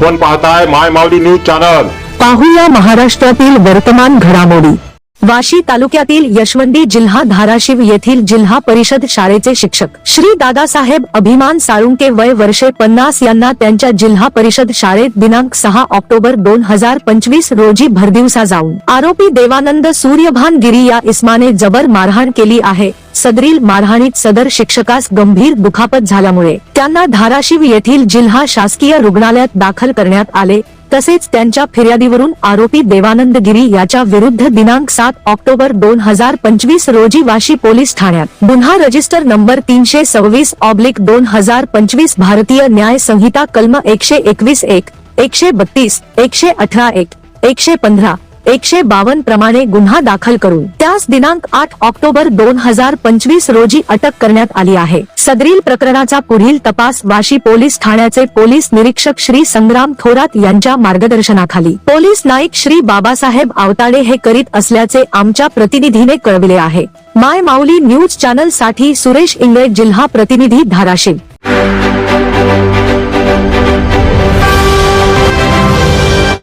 आपण पाहताय माय Mauli news channel. पाहूया महाराष्ट्रातील वर्तमान घडामोडी. वाशी तालुक्यातील यशवंती जिल्हा धाराशिव येथील जिल्हा परिषद शाळेचे शिक्षक श्री दादासाहेब अभिमान साळुंके वय वर्षे पन्नास यांना त्यांच्या जिल्हा परिषद शाळेत दिनांक सहा ऑक्टोबर दोन हजार पंचवीस रोजी भरदिवसा जाऊन आरोपी देवानंद सूर्यभान गिरी या इस्माने जबर मारहाण केली आहे. सदरील मारहाणीत सदर शिक्षकास गंभीर दुखापत झाल्यामुळे त्यांना धाराशिव येथील जिल्हा शासकीय रुग्णालयात दाखल करण्यात आले. तसेच त्यांच्या फिर्यादीवरून आरोपी देवानंद गिरी याच्या विरुद्ध दिनांक सात ऑक्टोबर दोन हजार पंचवीस रोजी वाशी पोलीस ठाण्यात. गुन्हा रजिस्टर नंबर तीनशे सव्वीस ऑब्लिक दोन हजार पंचवीस भारतीय न्याय संहिता कलम एकशे एकवीस एक एकशे बत्तीस एकशे अठरा एक एकशे पंधरा एकशे बावन्न प्रमाणे गुन्हा दाखल करून त्यास दिनांक आठ ऑक्टोबर दोन हजार पंचवीस रोजी अटक करण्यात आली आहे. सदरील प्रकरणाचा पुढील तपास वाशी पोलीस ठाण्याचे पोलीस निरीक्षक श्री संग्राम थोरात यांच्या मार्गदर्शनाखाली. पोलीस नाईक श्री बाबासाहेब आवताडे हे करीत असल्याचे आमच्या प्रतिनिधीने कळविले आहे. माय माऊली न्यूज चॅनलसाठी सुरेश इंगळे जिल्हा प्रतिनिधी धाराशिव.